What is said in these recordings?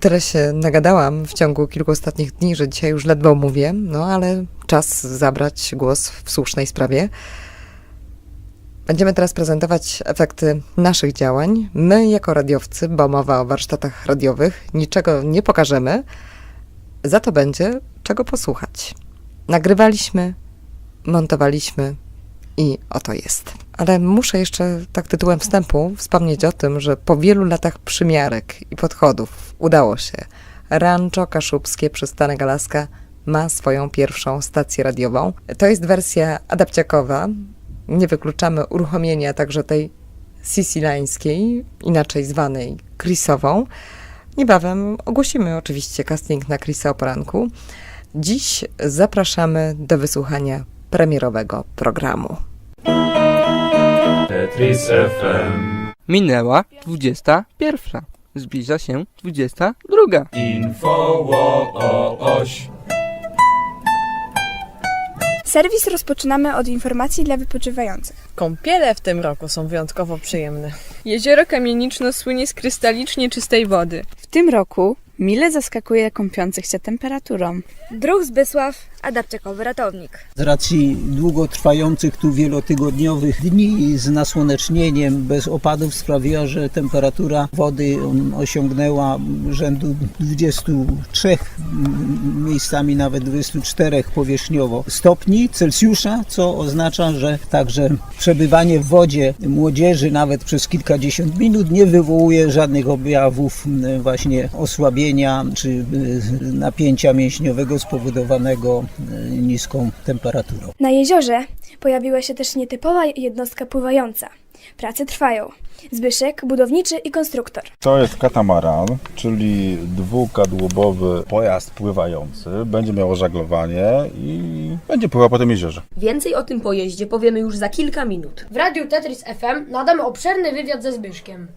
Tyle się nagadałam w ciągu kilku ostatnich dni, że dzisiaj już ledwo mówię, no ale czas zabrać głos w słusznej sprawie. Będziemy teraz prezentować efekty naszych działań. My, jako radiowcy, bo mowa o warsztatach radiowych, niczego nie pokażemy, za to będzie czego posłuchać. Nagrywaliśmy, montowaliśmy i oto jest. Ale muszę jeszcze tak tytułem wstępu wspomnieć o tym, że po wielu latach przymiarek i podchodów udało się. Rancho Kaszubskie Przystanek Alaska ma swoją pierwszą stację radiową. To jest wersja adapciakowa. Nie wykluczamy uruchomienia także tej sisilańskiej, inaczej zwanej Chrisową. Niebawem ogłosimy oczywiście casting na Chrisa o poranku. Dziś zapraszamy do wysłuchania premierowego programu. Tetris FM. Minęła 21. Zbliża się 22. Info o oś. Serwis rozpoczynamy od informacji dla wypoczywających. Kąpiele w tym roku są wyjątkowo przyjemne. Jezioro Kamieniczno słynie z krystalicznie czystej wody. W tym roku mile zaskakuje kąpiących się temperaturą. Druh Zbysław, adapciakowy ratownik. Z racji długotrwających tu wielotygodniowych dni z nasłonecznieniem bez opadów sprawiła, że temperatura wody um, osiągnęła rzędu 23, m, miejscami nawet 24 powierzchniowo stopni Celsjusza, co oznacza, że także przebywanie w wodzie młodzieży nawet przez kilkadziesiąt minut nie wywołuje żadnych objawów właśnie osłabienia czy napięcia mięśniowego spowodowanego niską temperaturą. Na jeziorze pojawiła się też nietypowa jednostka pływająca. Prace trwają. Zbyszek, budowniczy i konstruktor. To jest katamaran, czyli dwukadłubowy pojazd pływający. Będzie miało żaglowanie i będzie pływał po tym jeziorze. Więcej o tym pojeździe powiemy już za kilka minut. W Radiu Tetris FM nadamy obszerny wywiad ze Zbyszkiem.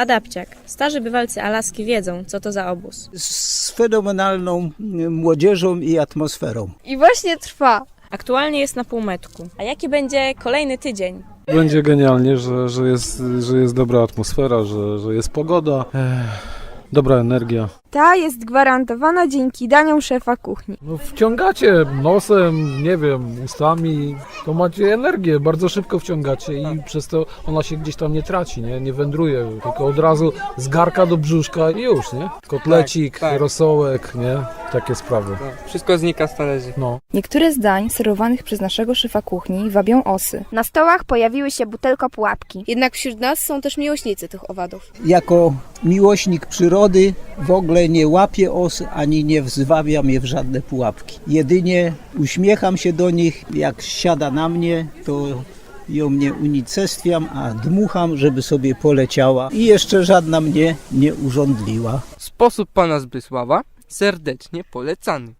Adapciak. Starzy bywalcy Alaski wiedzą, co to za obóz. Z fenomenalną y, młodzieżą i atmosferą. I właśnie trwa. Aktualnie jest na półmetku. A jaki będzie kolejny tydzień? Będzie genialnie, że, że, jest, że jest dobra atmosfera, że, że jest pogoda, ech, dobra energia. Ta jest gwarantowana dzięki daniom szefa kuchni. No, wciągacie nosem, nie wiem, ustami, to macie energię, bardzo szybko wciągacie i przez to ona się gdzieś tam nie traci, nie, nie wędruje, tylko od razu z garka do brzuszka i już, nie? Kotlecik, Tak, tak. rosołek, nie? Takie sprawy. Wszystko znika z talerzy. No. Niektóre z dań serwowanych przez naszego szefa kuchni wabią osy. Na stołach pojawiły się butelko pułapki. Jednak wśród nas są też miłośnicy tych owadów. Jako miłośnik przyrody w ogóle nie łapię os ani nie wzwabiam je w żadne pułapki. Jedynie uśmiecham się do nich, jak siada na mnie, to ją nie unicestwiam, a dmucham, żeby sobie poleciała i jeszcze żadna mnie nie urządliła. Sposób pana Zbysława serdecznie polecany.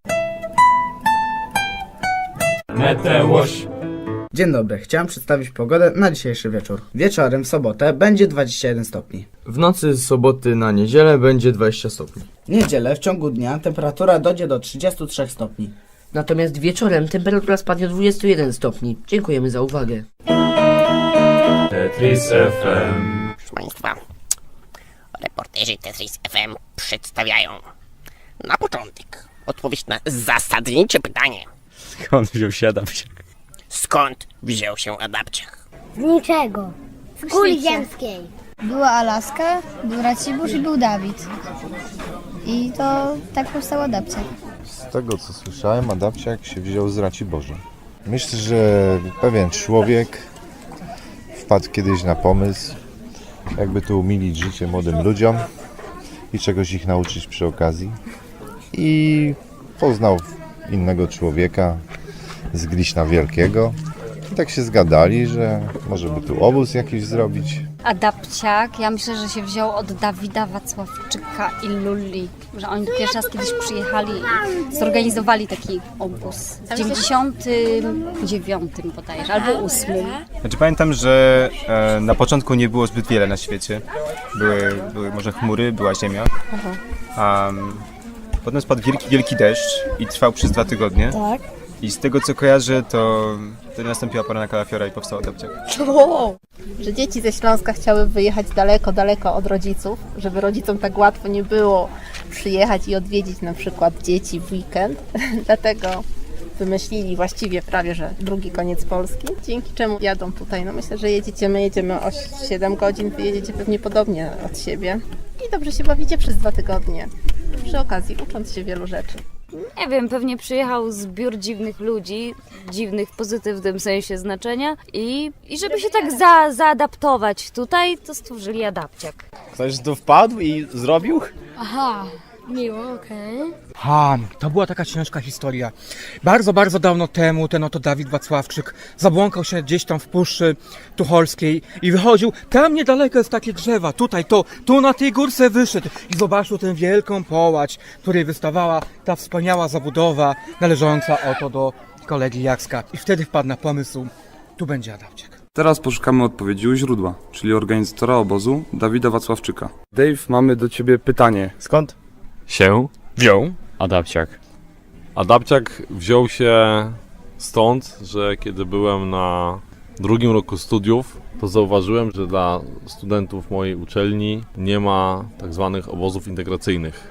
Metełoś. Dzień dobry, chciałem przedstawić pogodę na dzisiejszy wieczór. Wieczorem w sobotę będzie 21 stopni. W nocy z soboty na niedzielę będzie 20 stopni. W niedzielę w ciągu dnia temperatura dojdzie do 33 stopni. Natomiast wieczorem temperatura spadnie do 21 stopni. Dziękujemy za uwagę. Tetris FM. Proszę Państwa, reporterzy Tetris FM przedstawiają na początek odpowiedź na zasadnicze pytanie. Skąd wziął się Adamsiak? Skąd wziął się adapciak? Z niczego. Z kuli ziemskiej. Była Alaska, był Racibórz i był Dawid. I to tak powstał adapcja. Z tego co słyszałem, adapciak się wziął z Raciborza. Myślę, że pewien człowiek wpadł kiedyś na pomysł, jakby tu umilić życie młodym ludziom i czegoś ich nauczyć przy okazji. I poznał innego człowieka z Gliśna Wielkiego. I tak się zgadali, że może by tu obóz jakiś zrobić. Adapciak, ja myślę, że się wziął od Dawida Wacławczyka i Luli. Że oni pierwszy raz kiedyś przyjechali i zorganizowali taki obóz. W 99 bodajże, albo 8. Znaczy pamiętam, że e, na początku nie było zbyt wiele na świecie. Były, były może chmury, była ziemia. Um, potem spadł wielki, wielki deszcz i trwał przez dwa tygodnie. Tak. I z tego co kojarzę, to, to nastąpiła pora na kalafiora i powstał adapciak. że dzieci ze Śląska chciały wyjechać daleko, daleko od rodziców, żeby rodzicom tak łatwo nie było przyjechać i odwiedzić na przykład dzieci w weekend. Dlatego wymyślili właściwie prawie, że drugi koniec Polski, dzięki czemu jadą tutaj. No myślę, że jedziecie, my jedziemy o 7 godzin, wy jedziecie pewnie podobnie od siebie i dobrze się bawicie przez dwa tygodnie. Przy okazji ucząc się wielu rzeczy. Nie wiem, pewnie przyjechał zbiór dziwnych ludzi, dziwnych w pozytywnym sensie znaczenia i, i żeby się tak za, zaadaptować tutaj, to stworzyli adapciak. Ktoś tu wpadł i zrobił? Aha, miło, okej. Ha, to była taka ciężka historia. Bardzo, bardzo dawno temu ten oto Dawid Wacławczyk zabłąkał się gdzieś tam w Puszczy Tucholskiej i wychodził, tam niedaleko jest takie drzewa, tutaj, to, tu na tej górce wyszedł i zobaczył tę wielką połać, w której wystawała ta wspaniała zabudowa należąca oto do kolegi Jakska. I wtedy wpadł na pomysł, tu będzie adapciak. Teraz poszukamy odpowiedzi u źródła, czyli organizatora obozu Dawida Wacławczyka. Dave, mamy do ciebie pytanie. Skąd się wziął adapciak? Adapciak wziął się stąd, że kiedy byłem na drugim roku studiów, to zauważyłem, że dla studentów mojej uczelni nie ma tak zwanych obozów integracyjnych,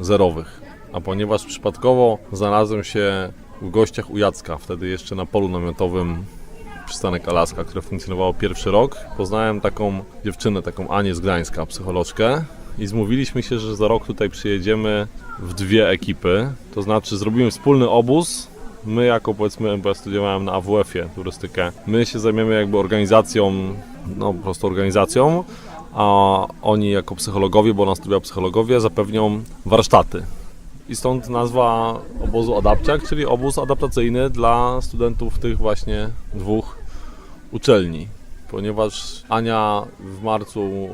zerowych. A ponieważ przypadkowo znalazłem się w gościach u Jacka, wtedy jeszcze na polu namiotowym przystanek Alaska, które funkcjonowało pierwszy rok, poznałem taką dziewczynę, taką Anię z Gdańska, psycholożkę i zmówiliśmy się, że za rok tutaj przyjedziemy w dwie ekipy, to znaczy zrobimy wspólny obóz, my jako powiedzmy, bo ja studiowałem na AWF-ie turystykę, my się zajmiemy jakby organizacją, no po prostu organizacją, a oni jako psychologowie, bo ona studia psychologię, zapewnią warsztaty. I stąd nazwa obozu Adapciak, czyli obóz adaptacyjny dla studentów tych właśnie dwóch uczelni. Ponieważ Ania w marcu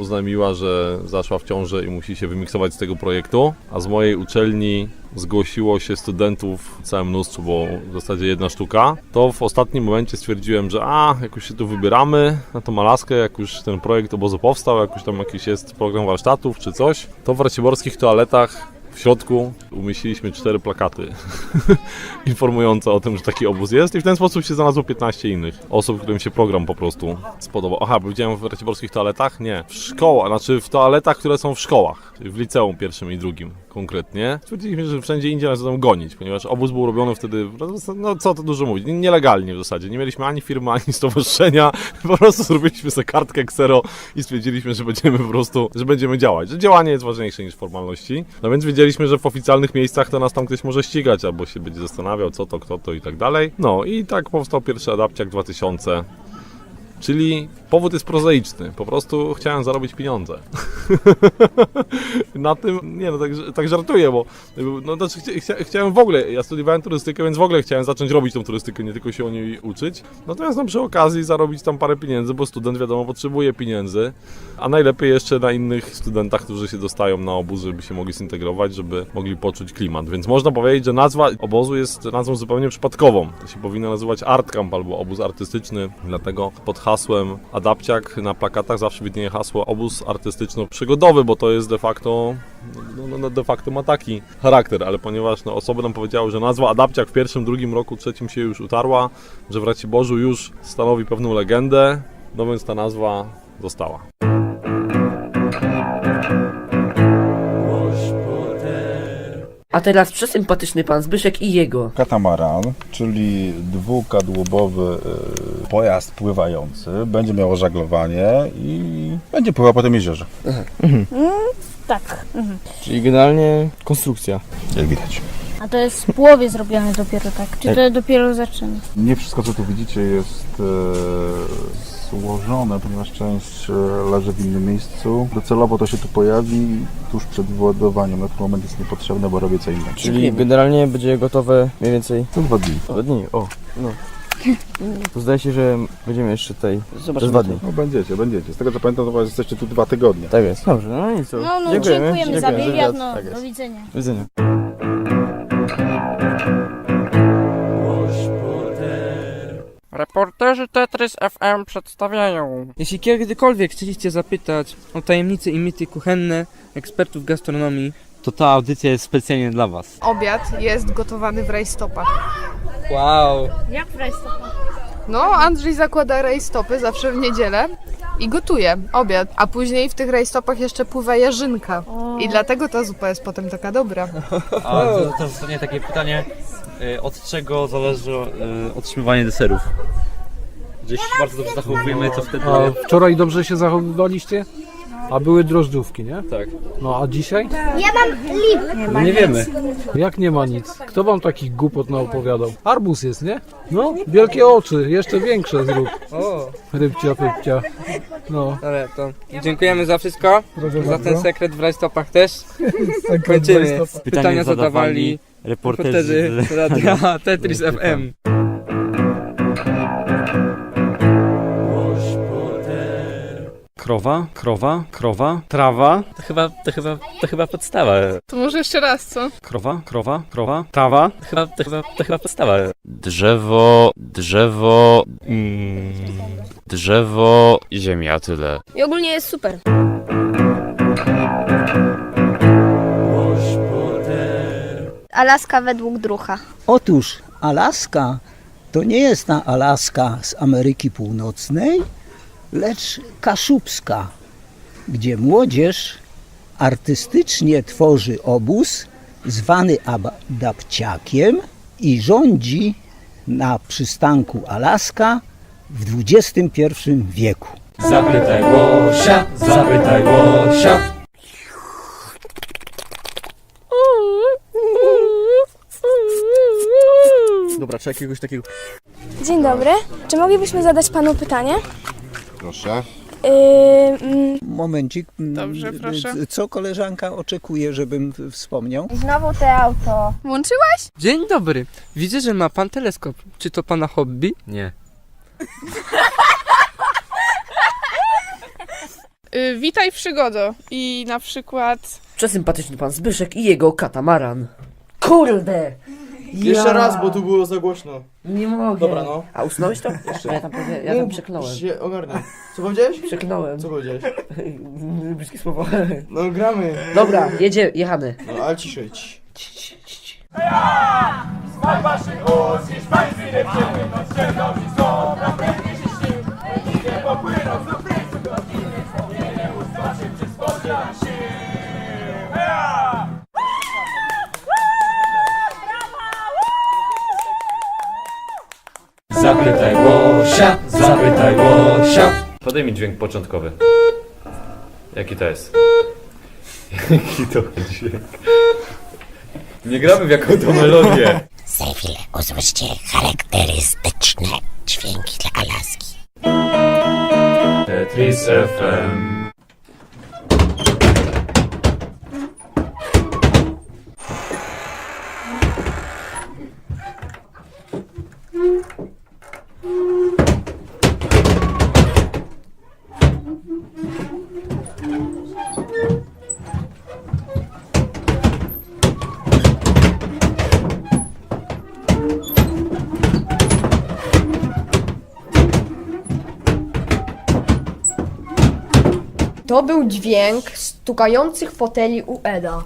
oznajmiła, że zaszła w ciążę i musi się wymiksować z tego projektu, a z mojej uczelni zgłosiło się studentów całe mnóstwo, bo w zasadzie jedna sztuka, to w ostatnim momencie stwierdziłem, że a, jak już się tu wybieramy na tą Alaskę, jak już ten projekt obozu powstał, jak już tam jakiś jest program warsztatów czy coś, to w raciborskich toaletach w środku umieściliśmy cztery plakaty informujące o tym, że taki obóz jest i w ten sposób się znalazło 15 innych osób, którym się program po prostu spodobał. Aha, widziałem w raciborskich toaletach? Nie. W szkołach, znaczy w toaletach, które są w szkołach, w liceum pierwszym i drugim konkretnie. Stwierdziliśmy, że wszędzie indziej nas będą gonić, ponieważ obóz był robiony wtedy, no co to dużo mówić, nielegalnie w zasadzie. Nie mieliśmy ani firmy, ani stowarzyszenia, po prostu zrobiliśmy sobie kartkę ksero i stwierdziliśmy, że będziemy po prostu, że będziemy działać, że działanie jest ważniejsze niż formalności. No więc wiedzieliśmy, że w oficjalnych miejscach to nas tam ktoś może ścigać, albo się będzie zastanawiał, co to, kto to i tak dalej. No i tak powstał pierwszy Adapciak 2000. Czyli powód jest prozaiczny. Po prostu chciałem zarobić pieniądze. Na tym, nie no, tak, tak żartuję, bo no, znaczy, chcia, chciałem w ogóle, ja studiowałem turystykę, więc w ogóle chciałem zacząć robić tą turystykę, nie tylko się o niej uczyć. Natomiast no, przy okazji zarobić tam parę pieniędzy, bo student wiadomo potrzebuje pieniędzy, a najlepiej jeszcze na innych studentach, którzy się dostają na obóz, żeby się mogli zintegrować, żeby mogli poczuć klimat. Więc można powiedzieć, że nazwa obozu jest nazwą zupełnie przypadkową. To się powinno nazywać Art Camp albo obóz artystyczny, dlatego pod hasłem Adapciak na plakatach zawsze widnieje hasło obóz artystyczno-przygodowy, bo to jest de facto, no, no, de facto ma taki charakter, ale ponieważ no, osoby nam powiedziały, że nazwa Adapciak w pierwszym, drugim roku, trzecim się już utarła, że w Raciborzu już stanowi pewną legendę, no więc ta nazwa została. A teraz przesympatyczny pan Zbyszek i jego. Katamaran, czyli dwukadłubowy y, pojazd pływający, będzie miał żaglowanie i będzie pływał po tym jeziorze. Mm, tak. Mhm. Czyli generalnie konstrukcja. Jak widać. A to jest w połowie zrobione dopiero tak? Czy to dopiero zaczyna? Nie wszystko co tu widzicie jest e, złożone, ponieważ część e, leży w innym miejscu. Docelowo to się tu pojawi tuż przed wyładowaniem. Na ten moment jest niepotrzebne, bo robię co innego. Czyli generalnie będzie gotowe mniej więcej To dwa dni. dwa dni. O, no. To zdaje się, że będziemy jeszcze tutaj Zobaczymy. przez dwa dni. No będziecie, będziecie. Z tego co pamiętam, to jesteście tu dwa tygodnie. Tak jest. Dobrze, no i co? No, no dziękujemy. dziękujemy, za wywiad, no, Tak do widzenia. Do widzenia. Reporterzy Tetris FM przedstawiają. Jeśli kiedykolwiek chcieliście zapytać o tajemnice i mity kuchenne ekspertów gastronomii, to ta audycja jest specjalnie dla Was. Obiad jest gotowany w rajstopach. Wow. Jak w rajstopach? No, Andrzej zakłada rajstopy zawsze w niedzielę i gotuje obiad, a później w tych rajstopach jeszcze pływa jarzynka. I dlatego ta zupa jest potem taka dobra. A to, to zostanie takie pytanie, od czego zależy y, otrzymywanie deserów? Że się bardzo dobrze zachowujemy, to wtedy... A wczoraj dobrze się zachowywaliście? A były drożdżówki, nie? Tak. No a dzisiaj? Ja mam lip. No nie wiemy. Jak nie ma nic? Kto wam takich głupot naopowiadał? Arbus jest, nie? No, wielkie oczy, jeszcze większe zrób. O, Rybcia, pypcia. No. dobra, to dziękujemy za wszystko. Proszę za bardzo. ten sekret w rajstopach też. Kończymy. Pytania, Pytania zadawali zadawali reporterzy reporterzy z- radia Tetris FM. Krowa, krowa, krowa, trawa. To chyba, to chyba, to chyba podstawa. To może jeszcze raz, co? Krowa, krowa, krowa, trawa. To chyba, to chyba, to chyba podstawa. Drzewo, drzewo, mm, drzewo, ziemia, tyle. I ogólnie jest super. Alaska według drucha. Otóż Alaska to nie jest ta Alaska z Ameryki Północnej, lecz kaszubska, gdzie młodzież artystycznie tworzy obóz zwany Adapciakiem i rządzi na przystanku Alaska w XXI wieku. Zapytaj Łosia, zapytaj Łosia. Dobra, czy jakiegoś takiego... Dzień dobry. Czy moglibyśmy zadać panu pytanie? Proszę. Yy, mm, Momencik. mm, Dobrze, proszę. Co koleżanka oczekuje, żebym w- wspomniał? Znowu te auto. Włączyłaś? Dzień dobry. Widzę, że ma pan teleskop. Czy to pana hobby? Nie. Y, witaj przygodo. I na przykład... Przesympatyczny pan Zbyszek i jego katamaran. Kurde! Jeszcze Ja. raz, bo tu było za głośno. Nie mogę. Dobra, no. A usunąłeś to? Jeszcze. Ja tam, powie- ja tam przekląłem. się ogarnę. Co powiedziałeś? Przekląłem. Co powiedziałeś? Brzydkie słowo. No gramy. Dobra, jedzie, jechany. No ale ciszej. Zapytaj Łosia, zapytaj Łosia. Podaj mi dźwięk początkowy. Jaki to jest? Jaki to dźwięk? Nie gramy w jaką to melodię. Za chwilę usłyszycie charakterystyczne dźwięki dla Alaski. Tetris FM. Był dźwięk stukających foteli u Eda.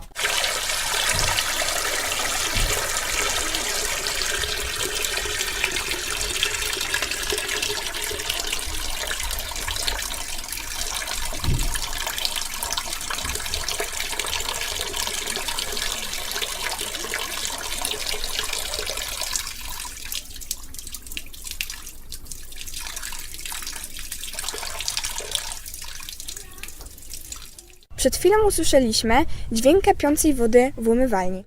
Przed chwilą usłyszeliśmy dźwięk kapiącej wody w umywalni.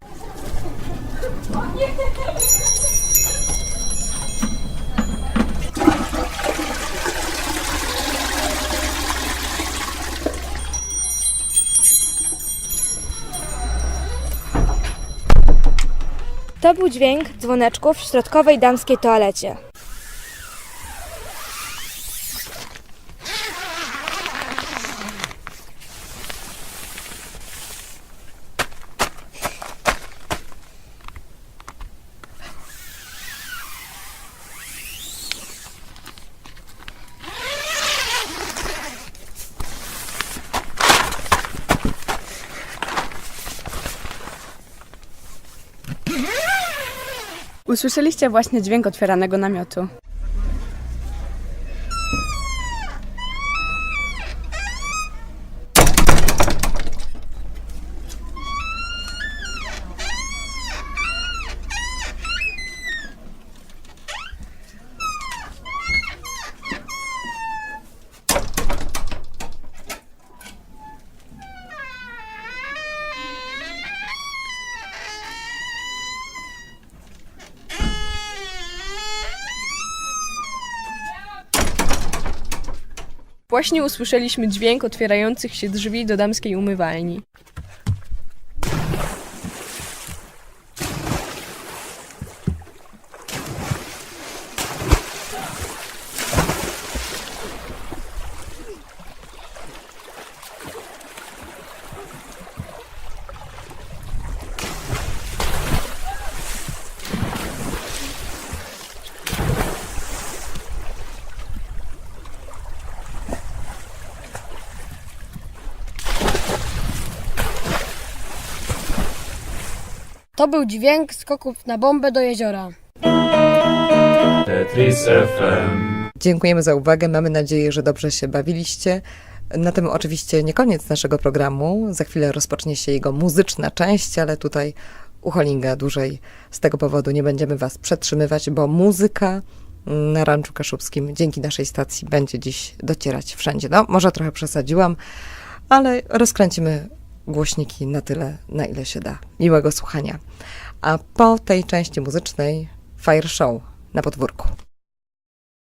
To był dźwięk dzwoneczków w środkowej damskiej toalecie. Usłyszeliście właśnie dźwięk otwieranego namiotu. Właśnie usłyszeliśmy dźwięk otwierających się drzwi do damskiej umywalni. To był dźwięk skoków na bombę do jeziora. Tetris FM. Dziękujemy za uwagę. Mamy nadzieję, że dobrze się bawiliście. Na tym oczywiście nie koniec naszego programu. Za chwilę rozpocznie się jego muzyczna część, ale tutaj u Holinga dłużej z tego powodu nie będziemy Was przetrzymywać, bo muzyka na Ranczu Kaszubskim dzięki naszej stacji będzie dziś docierać wszędzie. No, może trochę przesadziłam, ale rozkręcimy głośniki na tyle, na ile się da. Miłego słuchania. A po tej części muzycznej Fire Show na podwórku.